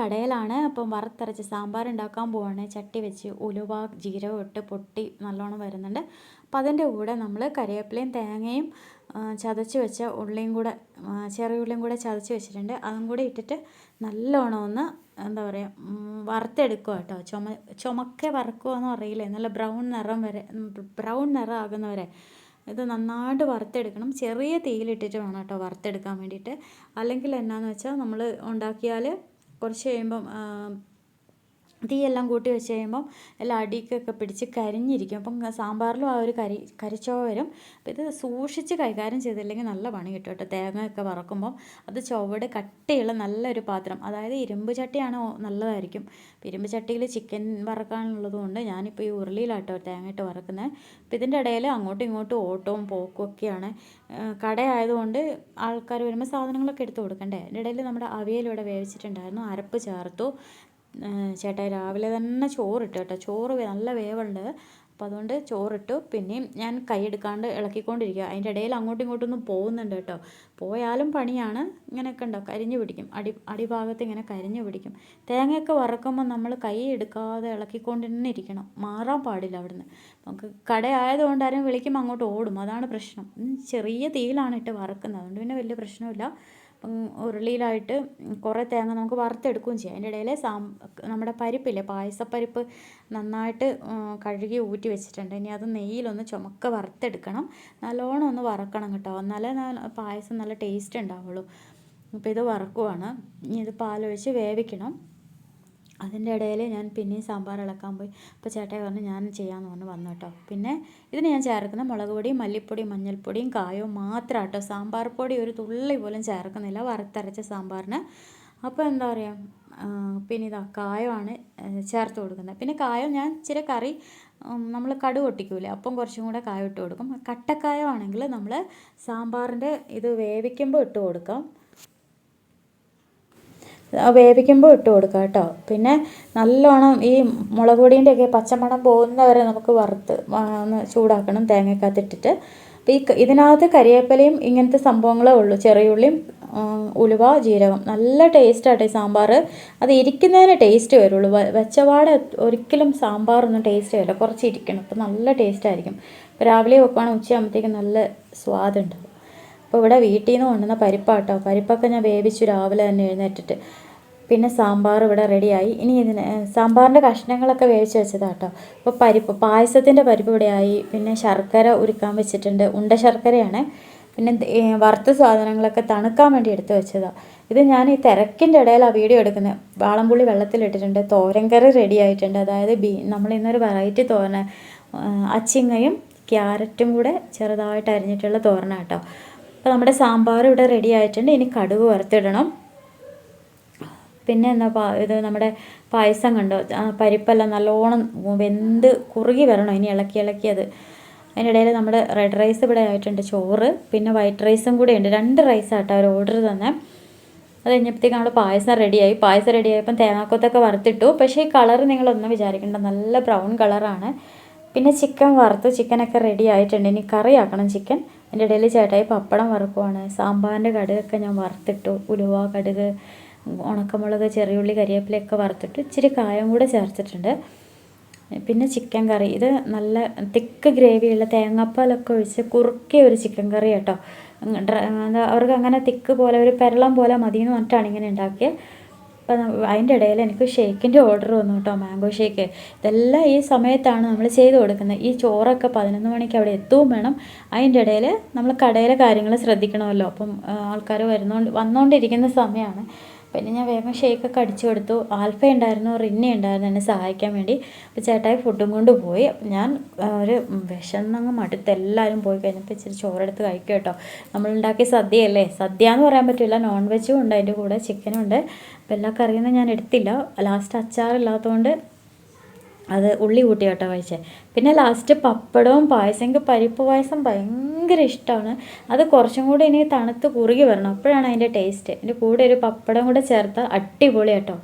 കടയിലാണ്. അപ്പം വറുത്തരച്ച് സാമ്പാർ ഉണ്ടാക്കാൻ പോവാണ്. ചട്ടി വെച്ച് ഉലുവ ജീരകം ഇട്ട് പൊട്ടി നല്ലോണം വരുന്നുണ്ട്. അപ്പം അതിന്റെ കൂടെ നമ്മൾ കറിവേപ്പിലയും തേങ്ങയും ചതച്ച് വെച്ച ഉള്ളിയും കൂടെ ചെറിയ ഉള്ളിയും കൂടെ ചതച്ച് വെച്ചിട്ടുണ്ട്. അതും കൂടെ ഇട്ടിട്ട് നല്ലോണം ഒന്ന് എന്താ പറയുക വറുത്തെടുക്കുക കേട്ടോ. ചുമ ചുമക്കെ വറുക്കുകയെന്ന് എന്നറിയില്ല നല്ല ബ്രൗൺ നിറം വരെ ബ്രൗൺ നിറം ആകുന്നവരെ ഇത് നന്നായിട്ട് വറുത്തെടുക്കണം. ചെറിയ തീയിലിട്ടിട്ട് വേണം കേട്ടോ വറുത്തെടുക്കാൻ വേണ്ടിയിട്ട്. അല്ലെങ്കിൽ എന്നാന്ന് വെച്ചാൽ നമ്മൾ ഉണ്ടാക്കിയാൽ കുറച്ച് കഴിയുമ്പം തീയെല്ലാം കൂട്ടി വെച്ച് കഴിയുമ്പം എല്ലാം അടിക്കൊക്കെ പിടിച്ച് കരിഞ്ഞിരിക്കും. അപ്പം സാമ്പാറിലും ആ ഒരു കരി കരിച്ചോ വരും അപ്പം ഇത് സൂക്ഷിച്ച് കൈകാര്യം ചെയ്തില്ലെങ്കിൽ നല്ല പണി കിട്ടും കേട്ടോ. തേങ്ങയൊക്കെ വറക്കുമ്പം അത് ചുവട് കട്ടിയുള്ള നല്ലൊരു പാത്രം. അതായത് ഇരുമ്പ് ചട്ടിയാണ് നല്ലതായിരിക്കും. ഇരുമ്പ് ചട്ടിയിൽ ചിക്കൻ വറക്കാനുള്ളത് കൊണ്ട് ഞാനിപ്പോൾ ഈ ഉരുളിയിലാട്ടോ തേങ്ങ ഇട്ട് വറക്കുന്നത് അപ്പം ഇതിന്റെ ഇടയിൽ അങ്ങോട്ടും ഇങ്ങോട്ടും ഓട്ടവും പോക്കും ഒക്കെയാണ്. കടയായതുകൊണ്ട് ആൾക്കാർ വരുമ്പോൾ സാധനങ്ങളൊക്കെ എടുത്ത് കൊടുക്കണ്ടേ? അതിന്റെ ഇടയിൽ നമ്മുടെ അവിയലിവിടെ വേവിച്ചിട്ടുണ്ടായിരുന്നു. അരപ്പ് ചേർത്തു. ചേട്ടായി രാവിലെ തന്നെ ചോറിട്ട് കേട്ടോ. ചോറ് നല്ല വേവുണ്ട്. അപ്പോൾ അതുകൊണ്ട് ചോറിട്ടു. പിന്നെയും ഞാൻ കൈയെടുക്കാണ്ട് ഇളക്കിക്കൊണ്ടിരിക്കുക അതിന്റെ ഇടയിൽ അങ്ങോട്ടും ഇങ്ങോട്ടും ഒന്നും പോകുന്നുണ്ട് കേട്ടോ. പോയാലും പണിയാണ്. ഇങ്ങനെയൊക്കെ ഉണ്ടാവും കരിഞ്ഞു പിടിക്കും. അടി അടിഭാഗത്ത് ഇങ്ങനെ കരിഞ്ഞു പിടിക്കും. തേങ്ങയൊക്കെ വറക്കുമ്പോൾ നമ്മൾ കൈ എടുക്കാതെ ഇളക്കിക്കൊണ്ട് തന്നെ ഇരിക്കണം. മാറാൻ പാടില്ല അവിടുന്ന്. നമുക്ക് കടയായതുകൊണ്ട് ആരും വിളിക്കുമ്പോൾ അങ്ങോട്ട് ഓടും. അതാണ് പ്രശ്നം. ചെറിയ തീയിലാണ് ഇട്ട് വറക്കുന്നത്. അതുകൊണ്ട് പിന്നെ വലിയ പ്രശ്നമില്ല ഉരുളിയിലായിട്ട് കുറേ തേങ്ങ നമുക്ക് വറുത്തെടുക്കുകയും ചെയ്യാം. അതിന്റെ ഇടയിൽ സാം നമ്മുടെ പരിപ്പില്ലേ പായസപ്പരിപ്പ് നന്നായിട്ട് കഴുകി ഊറ്റി വെച്ചിട്ടുണ്ട്. ഇനി അത് നെയ്യിലൊന്ന് ചുമക്ക വറുത്തെടുക്കണം. നല്ലോണം ഒന്ന് വറക്കണം കേട്ടോ. എന്നാലേ പായസം നല്ല ടേസ്റ്റ് ഉണ്ടാവുള്ളൂ. അപ്പോൾ ഇത് വറക്കുവാണ്. ഇനി ഇത് പാലൊഴിച്ച് വേവിക്കണം. അതിന്റെ ഇടയിൽ ഞാൻ പിന്നെയും സാമ്പാർ ഇളക്കാൻ പോയി. അപ്പോൾ ചേട്ടായി പറഞ്ഞു ഞാൻ ചെയ്യാമെന്ന് പറഞ്ഞു വന്നു കേട്ടോ. പിന്നെ ഇതിന് ഞാൻ ചേർക്കുന്ന മുളക് പൊടിയും മല്ലിപ്പൊടിയും മഞ്ഞൾപ്പൊടിയും കായവും മാത്രം കേട്ടോ സാമ്പാർ പൊടി ഒരു തുള്ളി പോലും ചേർക്കുന്നില്ല വറുത്തരച്ച സാമ്പാറിന്. അപ്പോൾ എന്താ പറയുക പിന്നെ ഇതാ കായമാണ് ചേർത്ത് കൊടുക്കുന്നത്. പിന്നെ കായം ഞാൻ ഇച്ചിരി കറി നമ്മൾ കടു പൊട്ടിക്കൂലേ അപ്പം കുറച്ചും കൂടെ കായം ഇട്ട് കൊടുക്കും. കട്ടക്കായമാണെങ്കിൽ നമ്മൾ സാമ്പാറിന്റെ ഇത് വേവിക്കുമ്പോൾ ഇട്ട് കൊടുക്കാം. വേവിക്കുമ്പോൾ ഇട്ട് കൊടുക്കുക കേട്ടോ. പിന്നെ നല്ലോണം ഈ മുളക് പൊടീന്റെയൊക്കെ പച്ചമണം പോകുന്നവരെ നമുക്ക് വറുത്ത് ഒന്ന് ചൂടാക്കണം തേങ്ങക്കകത്ത് ഇട്ടിട്ട്. അപ്പോൾ ഈ ഇതിനകത്ത് കരിയേപ്പലയും ഇങ്ങനത്തെ സംഭവങ്ങളേ ഉള്ളൂ. ചെറിയുള്ളിയും ഉലുവ ജീരകം. നല്ല ടേസ്റ്റാട്ടെ സാമ്പാർ. അത് ഇരിക്കുന്നതിന് ടേസ്റ്റ് വരുള്ളൂ. വെച്ചപാട് ഒരിക്കലും സാമ്പാറൊന്നും ടേസ്റ്റ് വരില്ല കുറച്ച് ഇരിക്കണം. അപ്പോൾ നല്ല ടേസ്റ്റ് ആയിരിക്കും. ഇപ്പോൾ രാവിലെ വെക്കുകയാണെങ്കിൽ ഉച്ചയാകുമ്പോഴത്തേക്കും നല്ല സ്വാദുണ്ടാവും അപ്പോൾ ഇവിടെ വീട്ടിൽ നിന്ന് കൊണ്ടുവന്ന പരിപ്പാട്ടോ. പരിപ്പൊക്കെ ഞാൻ വേവിച്ചു രാവിലെ തന്നെ എഴുന്നേറ്റിട്ട്. പിന്നെ സാമ്പാർ ഇവിടെ റെഡിയായി. ഇനി ഇതിന് സാമ്പാറിന്റെ കഷ്ണങ്ങളൊക്കെ വേവിച്ച് വെച്ചതാട്ടോ. അപ്പോൾ പരിപ്പ് പായസത്തിന്റെ പരിപ്പ് ഇവിടെയായി പിന്നെ ശർക്കര ഉരുക്കാൻ വെച്ചിട്ടുണ്ട്. ഉണ്ട ശർക്കരയാണ്. പിന്നെ വറുത്ത സാധനങ്ങളൊക്കെ തണുക്കാൻ വേണ്ടി എടുത്തു വെച്ചതാണ് ഇത് ഞാൻ ഈ തിരക്കിന്റെ ഇടയിൽ ആ വീഡിയോ എടുക്കുന്നത്. വാളംപുള്ളി വെള്ളത്തിലിട്ടിട്ടുണ്ട് തോരൻകറി റെഡി ആയിട്ടുണ്ട്. അതായത് ബീ നമ്മൾ ഇന്നൊരു വെറൈറ്റി തോരൻ അച്ചിങ്ങയും ക്യാരറ്റും കൂടെ ചെറുതായിട്ട് അരിഞ്ഞിട്ടുള്ള തോരനാട്ടോ. അപ്പോൾ നമ്മുടെ സാമ്പാർ ഇവിടെ റെഡി ആയിട്ടുണ്ട്. ഇനി കടുക് വറുത്തിടണം. പിന്നെ എന്താ പാ ഇത് നമ്മുടെ പായസം കണ്ടോ? പരിപ്പെല്ലാം നല്ലോണം വെന്ത് കുറുകി വരണം. ഇനി ഇളക്കി ഇളക്കി അത്. അതിനിടയിൽ നമ്മുടെ റെഡ് റൈസ് ഇവിടെ ആയിട്ടുണ്ട് ചോറ്. പിന്നെ വൈറ്റ് റൈസും കൂടെ ഉണ്ട്. രണ്ട് റൈസാട്ടോ അവർ ഓർഡർ തന്നെ. അത് കഴിഞ്ഞപ്പോഴത്തേക്കും നമ്മുടെ പായസം റെഡിയായി പായസം റെഡിയായപ്പം തേങ്ങാക്കൊത്തൊക്കെ വറുത്തിട്ടു. പക്ഷേ ഈ കളർ നിങ്ങളൊന്നും വിചാരിക്കേണ്ട. നല്ല ബ്രൗൺ കളറാണ് പിന്നെ ചിക്കൻ വറുത്തു. ചിക്കനൊക്കെ റെഡി ആയിട്ടുണ്ട്. ഇനി കറിയാക്കണം ചിക്കൻ അതിന്റെ ഇടയിൽ ചേട്ടായി പപ്പടം വറുക്കുവാണ്. സാമ്പാറിന്റെ കടുകൊക്കെ ഞാൻ വറുത്തിട്ടു. ഉലുവ കടുക് ഉണക്കമുളക് ചെറിയുള്ളി കരിവേപ്പിലയൊക്കെ വറുത്തിട്ട് ഇച്ചിരി കായം കൂടെ ചേർത്തിട്ടുണ്ട്. പിന്നെ ചിക്കൻ കറി. ഇത് നല്ല തിക്ക് ഗ്രേവിയുള്ള തേങ്ങാപ്പാലൊക്കെ ഒഴിച്ച് കുറുക്കിയ ഒരു ചിക്കൻ കറി കേട്ടോ. അവർക്ക് അങ്ങനെ തിക്ക് പോലെ ഒരു പെരളം പോലെ മതി എന്ന് പറഞ്ഞിട്ടാണ് ഇങ്ങനെ ഉണ്ടാക്കിയത് അപ്പം അതിന്റെ ഇടയിൽ എനിക്ക് ഷേക്കിന്റെ ഓർഡർ വന്നു കേട്ടോ മാംഗോ ഷേക്ക് ഇതെല്ലാം ഈ സമയത്താണ് നമ്മൾ ചെയ്ത് കൊടുക്കുന്നത്. ഈ ചോറൊക്കെ പതിനൊന്ന് മണിക്ക് അവിടെ എത്തുകയും വേണം. അതിന്റെ ഇടയിൽ നമ്മൾ കടയിലെ കാര്യങ്ങൾ ശ്രദ്ധിക്കണമല്ലോ. അപ്പം ആൾക്കാർ വരുന്നോണ്ട് വന്നുകൊണ്ടിരിക്കുന്ന സമയമാണ്. പിന്നെ ഞാൻ വേഗം ഷേക്കൊക്കെ അടിച്ചു കൊടുത്തു. ആൽഫ ഉണ്ടായിരുന്നു റിന്നി ഉണ്ടായിരുന്നു എന്നെ സഹായിക്കാൻ വേണ്ടി. അപ്പോൾ ചേട്ടായി ഫുഡും കൊണ്ട് പോയി. ഞാൻ ഒരു വിശന്നങ്ങ് മടുത്ത് എല്ലാവരും പോയി കഴിഞ്ഞപ്പോൾ ഇച്ചിരി ചോറെടുത്ത് കഴിക്കും കേട്ടോ. നമ്മളുണ്ടാക്കിയ സദ്യയല്ലേ? സദ്യ എന്ന് പറയാൻ പറ്റില്ല. നോൺ വെജും ഉണ്ട് അതിന്റെ കൂടെ ചിക്കനും ഉണ്ട്. അപ്പോൾ എല്ലാ കറിയൊന്നും ഞാൻ എടുത്തില്ല. ലാസ്റ്റ് അച്ചാറില്ലാത്തതുകൊണ്ട് അത് ഉള്ളി കൂട്ടി കേട്ടോ കഴിച്ചത് പിന്നെ ലാസ്റ്റ് പപ്പടവും പായസം എനിക്ക് പരിപ്പ് പായസം ഭയങ്കര ഇഷ്ടമാണ് അത് കുറച്ചും കൂടി ഇനി തണുത്ത് കുറുകി വരണം. അപ്പോഴാണ് അതിന്റെ ടേസ്റ്റ് അതിന്റെ കൂടെ ഒരു പപ്പടം കൂടെ ചേർത്താൽ അടിപൊളി കേട്ടോ